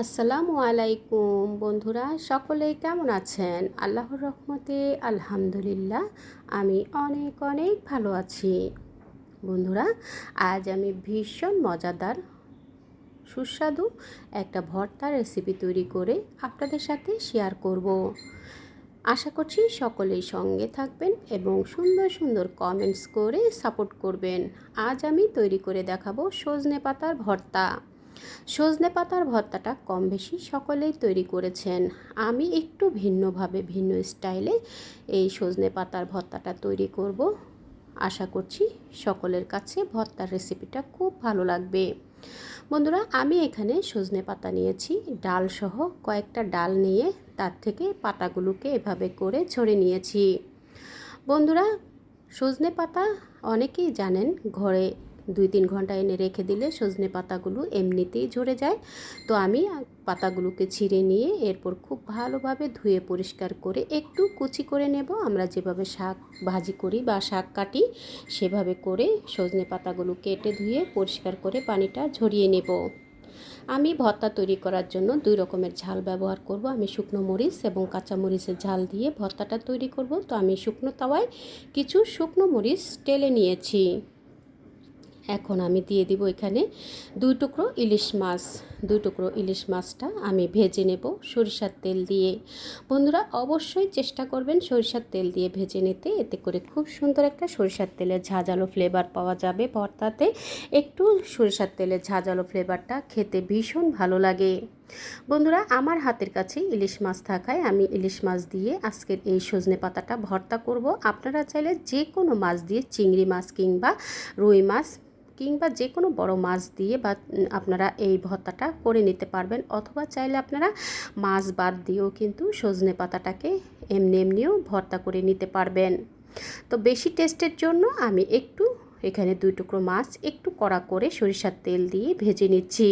আসসালামু আলাইকুম বন্ধুরা, সকলেই কেমন আছেন? আল্লাহর রহমতে আলহামদুলিল্লাহ, আমি অনেক অনেক ভালো আছি। বন্ধুরা, আজ আমি ভীষণ মজাদার, সুস্বাদু একটা ভর্তার রেসিপি তৈরি করে আপনাদের সাথে শেয়ার করব। আশা করছি সকলেই সঙ্গে থাকবেন এবং সুন্দর সুন্দর কমেন্টস করে সাপোর্ট করবেন। আজ আমি তৈরি করে দেখাবো সজনে পাতার ভর্তা। সজনে পাতার ভর্তাটা কম বেশি সকলেই তৈরি করেছেন। আমি একটু ভিন্নভাবে, ভিন্ন স্টাইলে এই সজনে পাতার ভর্তাটা তৈরি করব। আশা করছি সকলের কাছে ভর্তার রেসিপিটা খুব ভালো লাগবে। বন্ধুরা, আমি এখানে সজনে পাতা নিয়েছি ডাল সহ কয়েকটা ডাল নিয়ে তার থেকে পাতাগুলোকে এভাবে করে ছড়ে নিয়েছি। বন্ধুরা, সজনে পাতা অনেকেই জানেন ঘরে দুই তিন ঘণ্টা এনে রেখে দিলে সজনে পাতাগুলো এমনিতেই ঝরে যায়। তো আমি পাতাগুলোকে ছিঁড়ে নিয়ে এরপর খুব ভালোভাবে ধুয়ে পরিষ্কার করে একটু কুচি করে নেব। আমরা যেভাবে শাক ভাজি করি বা শাক কাটি, সেভাবে করে সজনে পাতাগুলো কেটে ধুয়ে পরিষ্কার করে পানিটা ঝরিয়ে নেব। আমি ভর্তা তৈরি করার জন্য দুই রকমের ঝাল ব্যবহার করব। আমি শুকনো মরিচ এবং কাঁচা মরিচের ঝাল দিয়ে ভর্তাটা তৈরি করব। তো আমি শুকনো তাওয়ায় কিছু শুকনো মরিচ টেলে নিয়েছি। এখন আমি দিয়ে দিব এখানে দুই টুকরো ইলিশ মাছ। দুই টুকরো ইলিশ মাছটা আমি ভেজে নেব। সরিষার তেল দিয়ে। বন্ধুরা, অবশ্যই চেষ্টা করবেন সরিষার তেল দিয়ে ভেজে নিতে। এতে করে খুব সুন্দর একটা সরিষার তেলের ঝাঁঝালো ফ্লেভার পাওয়া যাবে ভর্তাতে। একটু সরিষার তেলের ঝাঁঝালো ফ্লেভারটা খেতে ভীষণ ভালো লাগে। বন্ধুরা, আমার হাতের কাছে ইলিশ মাছ থাকায় আমি ইলিশ মাছ দিয়ে আজকের এই সজনে পাতাটা ভর্তা করব। আপনারা চাইলে যে কোনো মাছ দিয়ে চিংড়ি মাছ কিংবা রুই মাছ কিংবা যে কোনো বড় মাছ দিয়ে বা আপনারা এই ভর্তাটা করে নিতে পারবেন। অথবা চাইলে আপনারা মাছ বাদ দিয়েও কিন্তু সজনে পাতাটাকে এমনি এমনিও ভর্তা করে নিতে পারবেন। তো বেশি টেস্টের জন্য আমি একটু, এখানে দুই টুকরো মাছ একটু কড়া করে সরিষার তেল দিয়ে ভেজে নিচ্ছি।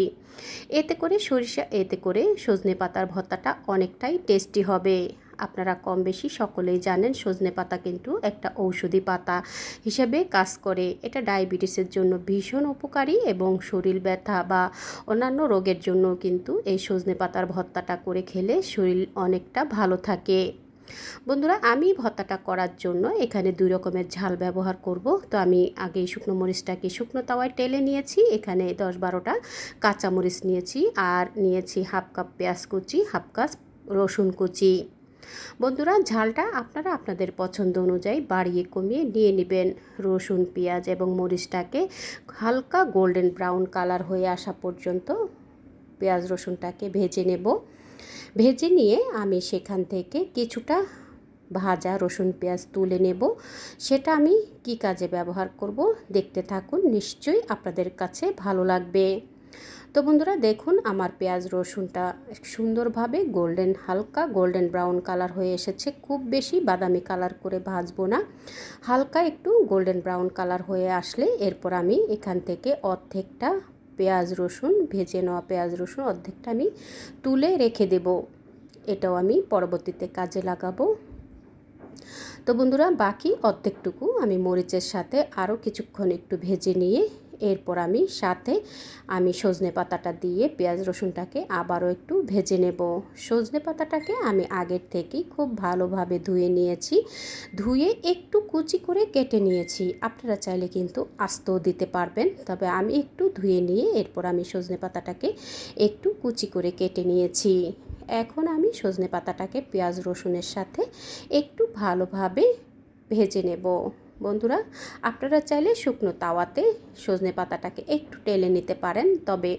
এতে করে সরিষা, এতে করে সজনে পাতার ভর্তাটা অনেকটাই টেস্টি হবে। আপনারা কম বেশি সকলেই জানেন সজনে পাতা কিন্তু একটা ঔষধি পাতা হিসেবে কাজ করে। এটা ডায়াবেটিসের জন্য ভীষণ উপকারী এবং শরীর ব্যথা বা অন্যান্য রোগের জন্য কিন্তু এই সজনে পাতার ভর্তাটা করে খেলে শরীর অনেকটা ভালো থাকে। বন্ধুরা, আমি ভর্তাটা করার জন্য এখানে দুই রকমের ঝাল ব্যবহার করব। তো আমি আগে শুকনো মরিচটাকে শুকনো তাওয়ায় টেলে নিয়েছি, এখানে দশ বারোটা কাঁচা মরিচ নিয়েছি আর নিয়েছি হাফ কাপ পেঁয়াজ কুচি, হাফ কাপ রসুন কুচি। বন্ধুরা, ঝালটা আপনারা আপনাদের পছন্দ অনুযায়ী বাড়িয়ে কমিয়ে নিয়ে নেবেন। রসুন, পেঁয়াজ এবং মরিচটাকে হালকা গোল্ডেন ব্রাউন কালার হয়ে আসা পর্যন্ত পেঁয়াজ রসুনটাকে ভেজে নেব। ভেজে নিয়ে আমি সেখান থেকে কিছুটা ভাজা রসুন, পেঁয়াজ তুলে নেব। সেটা আমি কি কাজে ব্যবহার করব দেখতে থাকুন, নিশ্চয়ই আপনাদের কাছে ভালো লাগবে। তো বন্ধুরা দেখুন আমার পেঁয়াজ রসুনটা সুন্দরভাবে গোল্ডেন হালকা গোল্ডেন ব্রাউন কালার হয়ে এসেছে। খুব বেশি বাদামি কালার করে ভাজবো না। হালকা একটু গোল্ডেন ব্রাউন কালার হয়ে আসলে এরপর আমি এখান থেকে অর্ধেকটা পেঁয়াজ রসুন, ভেজে নেওয়া পেঁয়াজ রসুন অর্ধেকটা আমি তুলে রেখে দেব। এটাও আমি পরবর্তীতে কাজে লাগাবো। তো বন্ধুরা বাকি অর্ধেকটুকু আমি মরিচের সাথে আরও কিছুক্ষণ একটু ভেজে নিয়ে এরপর আমি সাথে আমি সজনে পাতাটা দিয়ে পেঁয়াজ রসুনটাকে আবারও একটু ভেজে নেব। সজনে পাতাটাকে আমি আগের থেকেই খুব ভালোভাবে ধুয়ে নিয়েছি। ধুয়ে একটু কুচি করে কেটে নিয়েছি। আপনারা চাইলে কিন্তু আস্তও দিতে পারবেন। তবে আমি একটু ধুয়ে নিয়ে এরপর আমি সজনে পাতাটাকে একটু কুচি করে কেটে নিয়েছি। এখন আমি সজনে পাতাটাকে পেঁয়াজ রসুনের সাথে একটু ভালোভাবে ভেজে নেব। বন্ধুরা, আপনারা চাইলে শুকনো তাওয়াতে সজনে পাতাটাকে একটু টেলে নিতে পারেন। তবে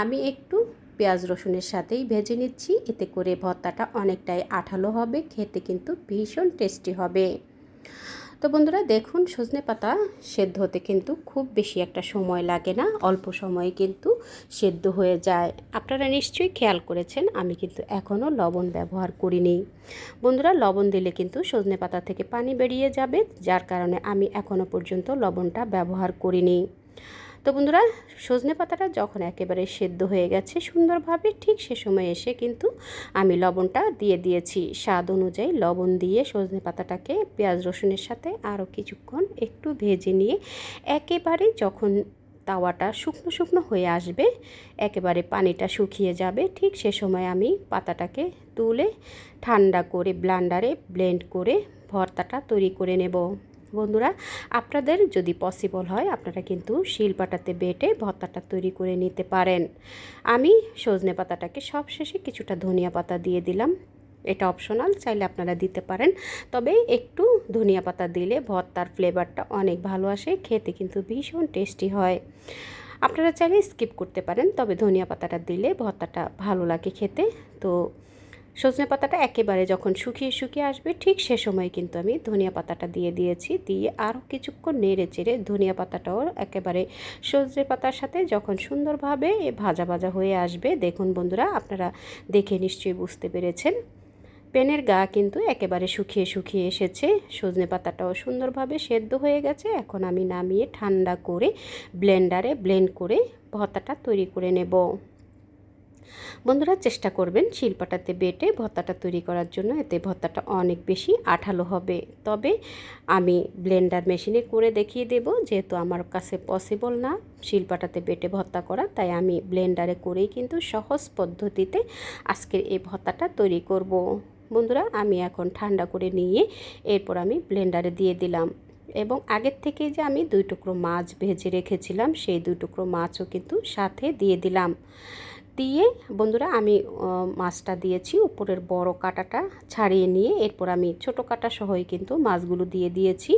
আমি একটু পেঁয়াজ রসুনের সাথেই ভেজে নিচ্ছি। এতে করে ভর্তাটা অনেকটাই আঠালো হবে, খেতে কিন্তু ভীষণ টেস্টি হবে। তো বন্ধুরা দেখুন, সজনে পাতা সেদ্ধ হতে কিন্তু খুব বেশি একটা সময় লাগে না, অল্প সময়ে কিন্তু সেদ্ধ হয়ে যায়। আপনারা নিশ্চয়ই খেয়াল করেছেন, আমি কিন্তু এখনও লবণ ব্যবহার করিনি। বন্ধুরা, লবণ দিলে কিন্তু সজনে পাতা থেকে পানি বেরিয়ে যাবে, যার কারণে আমি এখনও পর্যন্ত লবণটা ব্যবহার করিনি। তো বন্ধুরা, সজনে পাতাটা যখন একেবারে সেদ্ধ হয়ে গেছে সুন্দরভাবে, ঠিক সে সময় এসে কিন্তু আমি লবণটা দিয়ে দিয়েছি। স্বাদ অনুযায়ী লবণ দিয়ে সজনে পাতাটাকে পেঁয়াজ রসুনের সাথে আরও কিছুক্ষণ একটু ভেজে নিয়ে, একেবারে যখন তাওয়াটা শুকনো শুকনো হয়ে আসবে, একেবারে পানিটা শুকিয়ে যাবে, ঠিক সে সময় আমি পাতাটাকে তুলে ঠান্ডা করে ব্লান্ডারে ব্লেন্ড করে ভর্তাটা তৈরি করে নেব। বন্ধুরা, আপনাদের যদি পসিবল হয়, আপনারা কিন্তু শিলপাটাতে বেটে ভর্তাটা তৈরি করে নিতে পারেন। আমি সজনে পাতাটাকে সব শেষে কিছুটা ধনিয়া পাতা দিয়ে দিলাম। এটা অপশনাল চাইলে আপনারা দিতে পারেন। তবে একটু ধনিয়া পাতা দিলে ভর্তার ফ্লেভারটা অনেক ভালো আসে, খেতে কিন্তু ভীষণ টেস্টি হয়। আপনারা চাইলে স্কিপ করতে পারেন, তবে ধনিয়া পাতাটা দিলে ভর্তাটা ভালো লাগে খেতে। তো সজনে পাতাটা একেবারে যখন শুকিয়ে শুকিয়ে আসবে, ঠিক সে সময় কিন্তু আমি ধনিয়া পাতাটা দিয়ে দিয়েছি। দিয়ে আরও কিছুক্ষণ নেড়ে চেড়ে ধনিয়া পাতাটাও একেবারে সজনে পাতার সাথে যখন সুন্দরভাবে ভাজা ভাজা হয়ে আসবে, দেখুন বন্ধুরা, আপনারা দেখে নিশ্চয়ই বুঝতে পেরেছেন। পেনের গা কিন্তু একেবারে শুকিয়ে শুকিয়ে এসেছে। সজনে পাতাটাও সুন্দরভাবে সেদ্ধ হয়ে গেছে। এখন আমি নামিয়ে ঠান্ডা করে ব্লেন্ডারে ব্লেন্ড করে ভর্তাটা তৈরি করে নেব। বন্ধুরা চেষ্টা করবেন শিলপাটাতে বেটে ভর্তাটা তৈরি করার জন্য, এতে ভর্তাটা অনেক বেশি আঠালো হবে। তবে আমি ব্লেন্ডার মেশিনে করে দেখিয়ে দেব, যেহেতু আমার কাছে পসিবল না শিলপাটাতে বেটে ভর্তা করা, তাই আমি ব্লেন্ডারে করেই কিন্তু সহজ পদ্ধতিতে আজকের এই ভর্তাটা তৈরি করব। বন্ধুরা, আমি এখন ঠান্ডা করে নিয়ে এরপর আমি ব্লেন্ডারে দিয়ে দিলাম। এবং আগের থেকে যে আমি দুই টুকরো মাছ ভেজে রেখেছিলাম, সেই দুই টুকরো মাছও কিন্তু সাথে দিয়ে দিলাম। দিয়ে বন্ধুরা আমি মাছটা দিয়েছি। উপরের বড় কাটাটা ছাড়িয়ে নিয়ে এরপর আমি ছোট কাটা সহই কিন্তু মাছগুলো দিয়ে দিয়েছি।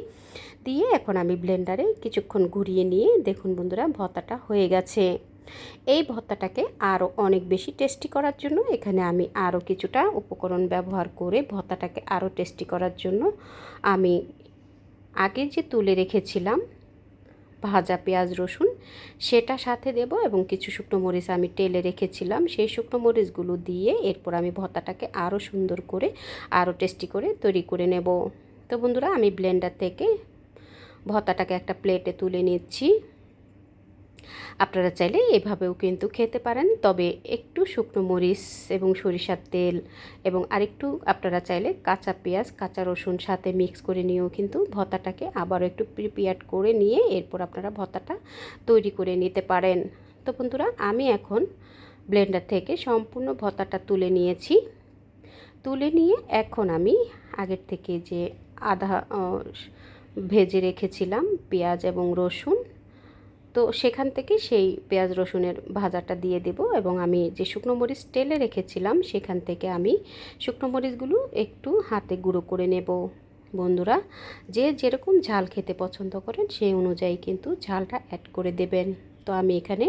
দিয়ে এখন আমি ব্লেন্ডারে কিছুক্ষণ ঘুরিয়ে নিয়ে দেখুন বন্ধুরা ভর্তাটা হয়ে গেছে। এই ভর্তাটাকে আরও অনেক বেশি টেস্টি করার জন্য এখানে আমি আরও কিছুটা উপকরণ ব্যবহার করে ভর্তাটাকে আরও টেস্টি করার জন্য আমি আগে যে তুলে রেখেছিলাম ভাজা পেঁয়াজ রসুন সেটা সাথে দেব এবং কিছু শুকনো মরিচ আমি টেলে রেখেছিলাম। সেই শুকনো মরিচগুলো দিয়ে এরপর আমি ভর্তাটাকে আরও সুন্দর করে আরও টেস্টি করে তৈরি করে নেব। তো বন্ধুরা, আমি ব্লেন্ডার থেকে ভর্তাটাকে একটা প্লেটে তুলে নিচ্ছি। আপনারা চাইলে এভাবেও কিন্তু খেতে পারেন, তবে একটু শুকনো মরিচ এবং সরিষার তেল এবং আরেকটু আপনারা চাইলে কাঁচা পেঁয়াজ, কাঁচা রসুন সাথে মিক্স করে নিয়েও কিন্তু ভর্তাটাকে আবারও একটু প্রিপেয়ার করে নিয়ে এরপর আপনারা ভর্তাটা তৈরি করে নিতে পারেন। তো বন্ধুরা, আমি এখন ব্লেন্ডার থেকে সম্পূর্ণ ভর্তাটা তুলে নিয়েছি। তুলে নিয়ে এখন আমি আগের থেকে যে আধা ভেজে রেখেছিলাম পেঁয়াজ এবং রসুন তো সেখান থেকে সেই পেঁয়াজ রসুনের ভাজাটা দিয়ে দেব এবং আমি যে শুকনো মরিচ টেলে রেখেছিলাম, সেখান থেকে আমি শুকনো মরিচগুলো একটু হাতে গুঁড়ো করে নেব। বন্ধুরা, যে যেরকম ঝাল খেতে পছন্দ করেন, সেই অনুযায়ী কিন্তু ঝালটা অ্যাড করে দেবেন। তো আমি এখানে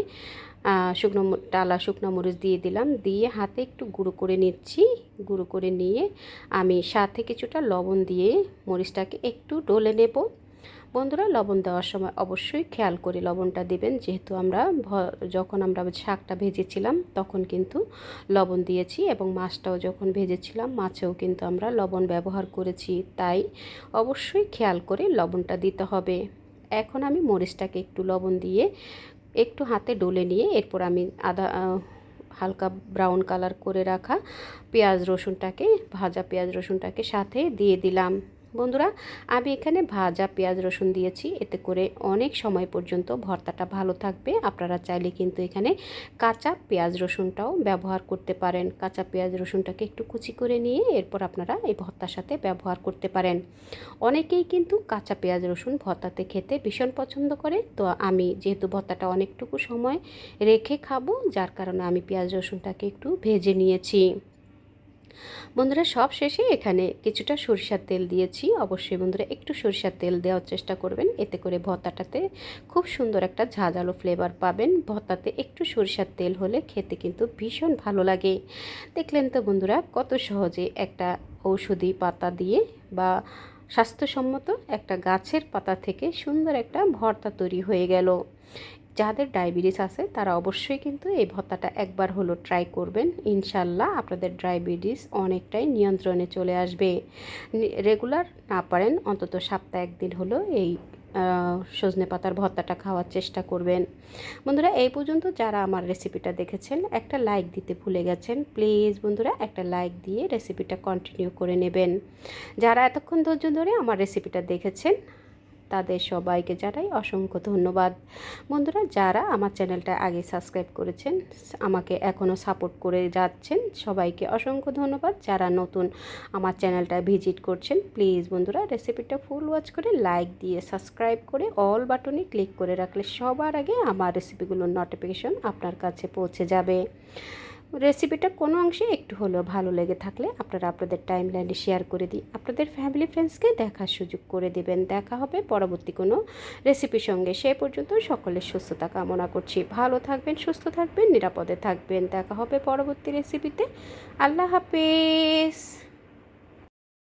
শুকনো টালা শুকনো মরিচ দিয়ে দিলাম, দিয়ে হাতে একটু গুঁড়ো করে নিচ্ছি। গুঁড়ো করে নিয়ে আমি সাথে কিছুটা লবণ দিয়ে মরিচটাকে একটু ডলে নেব। বন্ধুরা লবণ দেওয়ার সময় অবশ্যই খেয়াল করে লবণটা দেবেন। যেহেতু আমরা যখন আমরা শাকটা ভেজেছিলাম, তখন কিন্তু লবণ দিয়েছি এবং মাছটাও যখন ভেজেছিলাম, মাছেও কিন্তু আমরা লবণ ব্যবহার করেছি। তাই অবশ্যই খেয়াল করে লবণটা দিতে হবে। এখন আমি মরিচটাকে একটু লবণ দিয়ে একটু হাতে ডলে নিয়ে এরপর আমি আদা হালকা ব্রাউন কালার করে রাখা পেঁয়াজ রসুনটাকে, ভাজা পেঁয়াজ রসুনটাকে সাথে দিয়ে দিলাম। বন্ধুরা, আমি এখানে ভাজা পেঁয়াজ রসুন দিয়েছি। এতে করে অনেক সময় পর্যন্ত ভর্তাটা ভালো থাকবে। আপনারা চাইলে কিন্তু এখানে কাঁচা পেঁয়াজ রসুনটাও ব্যবহার করতে পারেন। কাঁচা পেঁয়াজ রসুনটাকে একটু কুচি করে নিয়ে এরপর আপনারা এই ভর্তার সাথে ব্যবহার করতে পারেন। অনেকেই কিন্তু কাঁচা পেঁয়াজ রসুন ভর্তাতে খেতে ভীষণ পছন্দ করে। তো আমি যেহেতু ভর্তাটা অনেকটুকু সময় রেখে খাব, যার কারণে আমি পেঁয়াজ রসুনটাকে একটু ভেজে নিয়েছি। বন্ধুরা, সব শেষে এখানে কিছুটা সরিষার তেল দিয়েছি। অবশ্যই বন্ধুরা, একটু সরিষার তেল দেওয়ার চেষ্টা করবেন। এতে করে ভর্তাটাতে খুব সুন্দর একটা ঝাঁঝালো ফ্লেভার পাবেন। ভর্তাতে একটু সরিষার তেল হলে খেতে কিন্তু ভীষণ ভালো লাগে। দেখলেন তো বন্ধুরা, কত সহজে একটা ঔষধি পাতা দিয়ে বা স্বাস্থ্যসম্মত একটা গাছের পাতা থেকে সুন্দর একটা ভর্তা তৈরি হয়ে গেল। যাদের ডায়াবেটিস আছে, তারা অবশ্যই কিন্তু এই ভত্তাটা একবার হলো ট্রাই করবেন। ইনশাল্লাহ আপনাদের ডায়াবেটিস অনেকটাই নিয়ন্ত্রণে চলে আসবে। রেগুলার না পারেন, অন্তত সপ্তাহে একদিন হলো এই সজনে পাতার ভর্তাটা খাওয়ার চেষ্টা করবেন। বন্ধুরা, এই পর্যন্ত যারা আমার রেসিপিটা দেখেছেন, একটা লাইক দিতে ভুলে গেছেন প্লিজ বন্ধুরা, একটা লাইক দিয়ে রেসিপিটা কন্টিনিউ করে নেবেন। যারা এতক্ষণ ধৈর্য ধরে আমার রেসিপিটা দেখেছেন তাদের সবাইকে জানাই অসংখ্য ধন্যবাদ। বন্ধুরা, যারা আমার চ্যানেলটা আগে সাবস্ক্রাইব করেছেন, আমাকে এখনও সাপোর্ট করে যাচ্ছেন, সবাইকে অসংখ্য ধন্যবাদ। যারা নতুন আমার চ্যানেলটা ভিজিট করছেন, প্লিজ বন্ধুরা, রেসিপিটা ফুল ওয়াচ করে লাইক দিয়ে সাবস্ক্রাইব করে অল বাটনে ক্লিক করে রাখলে সবার আগে আমার রেসিপিগুলোর নোটিফিকেশন আপনার কাছে পৌঁছে যাবে। রেসিপিটা কোনো অংশে একটু হলেও ভালো লেগে থাকলে আপনারা আপনাদের টাইম লাইনে শেয়ার করে দিই আপনাদের ফ্যামিলি ফ্রেন্ডসকে দেখার সুযোগ করে দেবেন। দেখা হবে পরবর্তী কোনো রেসিপির সঙ্গে। সে পর্যন্ত সকলের সুস্থতা কামনা করছি। ভালো থাকবেন, সুস্থ থাকবেন, নিরাপদে থাকবেন। দেখা হবে পরবর্তী রেসিপিতে। আল্লাহ হাফেজ।